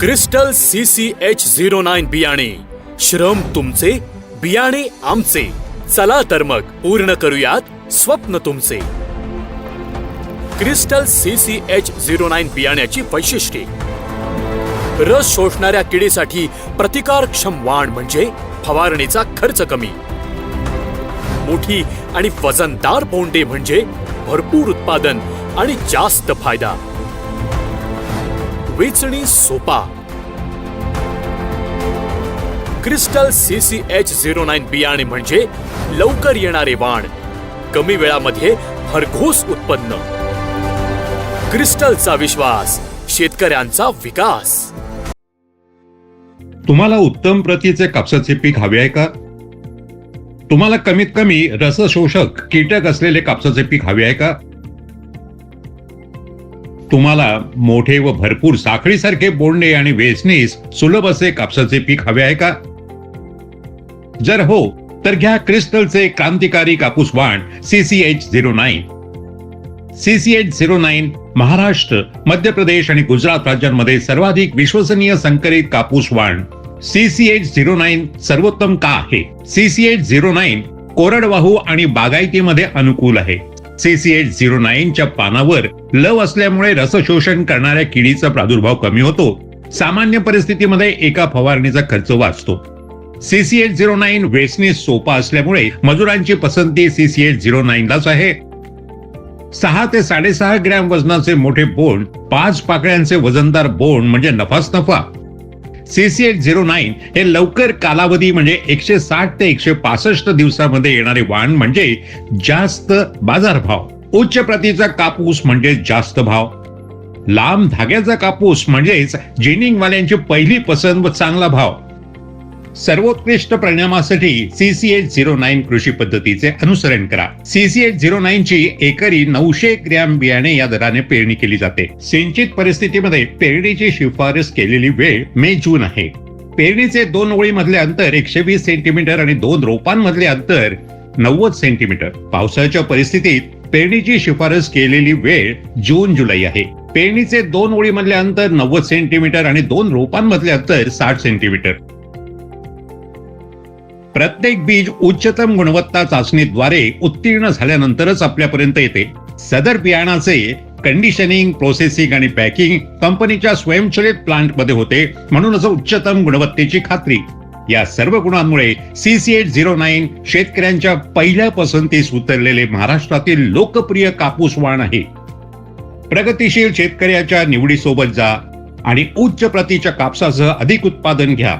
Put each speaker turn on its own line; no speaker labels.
Crystal C C H zero nine बियाणे. श्रम तुमचे बियाणे आमचे. चला तर मग पूर्ण करूयात स्वप्न तुमचे. Crystal C C H zero nine बियाण्याची वैशिष्ट्ये. रस शोषणाऱ्या किडीसाठी प्रतिकारक्षम वाण म्हणजे फवारणीचा खर्च कमी. मोठी आणि वजनदार बोंडे म्हणजे भरपूर उत्पादन आणि जास्त फायदा. वेचणी सोपा. Crystal C C H zero nine बियाणे म्हणजे लवकर येणारे वाण. कमी वेळामध्ये भरघोस उत्पन्न. क्रिस्टलचा विश्वास शेतकऱ्यांचा विकास.
तुम्हाला उत्तम प्रतीचे कापसाचे पीक हवे आहे का? तुम्हाला कमीत कमी रसशोषक कीटक असलेले कापसाचे पीक हवे आहे का? तुम्हाला मोठे व भरपूर साखळीसारखे बोंडे आणि वेचणीस सुलभ असे कापसाचे पीक हवे आहे का? जर हो तर घ्या क्रिस्टलचे क्रांतिकारी कापूस वाण CCH zero nine CCH zero nine Maharashtra Madhya Pradesh आणि गुजरात राज्यांमध्ये सर्वाधिक विश्वसनीय संकरित कापूस वाण. सीसीएच झिरो नाईन सर्वोत्तम का आहे? सीसीएच झिरो नाईन कोरडवाहू आणि बागायतीमध्ये अनुकूल आहे. सीसीएच झिरो नाईनच्या पानावर लव असल्यामुळे रसशोषण करणाऱ्या किडीचा प्रादुर्भाव कमी होतो. सामान्य परिस्थितीमध्ये एका फवारणीचा खर्च वाचतो. सीसीएच झिरो नाईन वेचणी सोपा असल्यामुळे मजुरांची पसंती सीसीएच झिरो नाईनलाच आहे. सहा ते साडेसहा ग्रॅम वजनाचे मोठे बोंड पाच पाकळ्यांचे वजनदार बोंड म्हणजे नफाच नफा. सी एट झिरो नाईन हे लवकर कालावधी म्हणजे एकशे साठ ते एकशे पासष्ट दिवसामध्ये येणारे वाण म्हणजे जास्त बाजारभाव. उच्च प्रतीचा कापूस म्हणजे जास्त भाव. लांब धाग्याचा कापूस म्हणजेच जेनिंगवाल्यांची पहिली पसंत व चांगला भाव. सर्वोत्कृष्ट परिणामासाठी सीसीएच झिरो नाईन कृषी पद्धतीचे अनुसरण करा. सीसीएच झिरो नाईन ची एकरी नऊशे ग्रॅम बियाणे या दराने पेरणी केली जाते. सिंचित परिस्थितीमध्ये पेरणीची शिफारस केलेली वेळ मे जून आहे. पेरणीचे दोन ओळीमधले अंतर एकशे वीस सेंटीमीटर आणि दोन रोपांमधले अंतर नव्वद सेंटीमीटर. पावसाच्या परिस्थितीत पेरणीची शिफारस केलेली वेळ जून जुलै आहे. पेरणीचे दोन ओळीमधले अंतर नव्वद सेंटीमीटर आणि दोन रोपांमधले अंतर साठ सेंटीमीटर. प्रत्येक बीज उच्चतम गुणवत्ता चाचणीद्वारे उत्तीर्ण झाल्यानंतरच आपल्यापर्यंत येते. सदर बियाणाचे कंडिशनिंग प्रोसेसिंग आणि पॅकिंग कंपनीच्या स्वयंचलित प्लांटमध्ये होते म्हणूनच उच्चतम गुणवत्तेची खात्री. या सर्व गुणांमुळे सीसीएच झिरो नाईन शेतकऱ्यांच्या पहिल्या पसंतीस उतरलेले महाराष्ट्रातील लोकप्रिय कापूस वाण आहे. प्रगतीशील शेतकऱ्याच्या निवडीसोबत जा आणि उच्च प्रतीच्या कापसासह अधिक उत्पादन घ्या.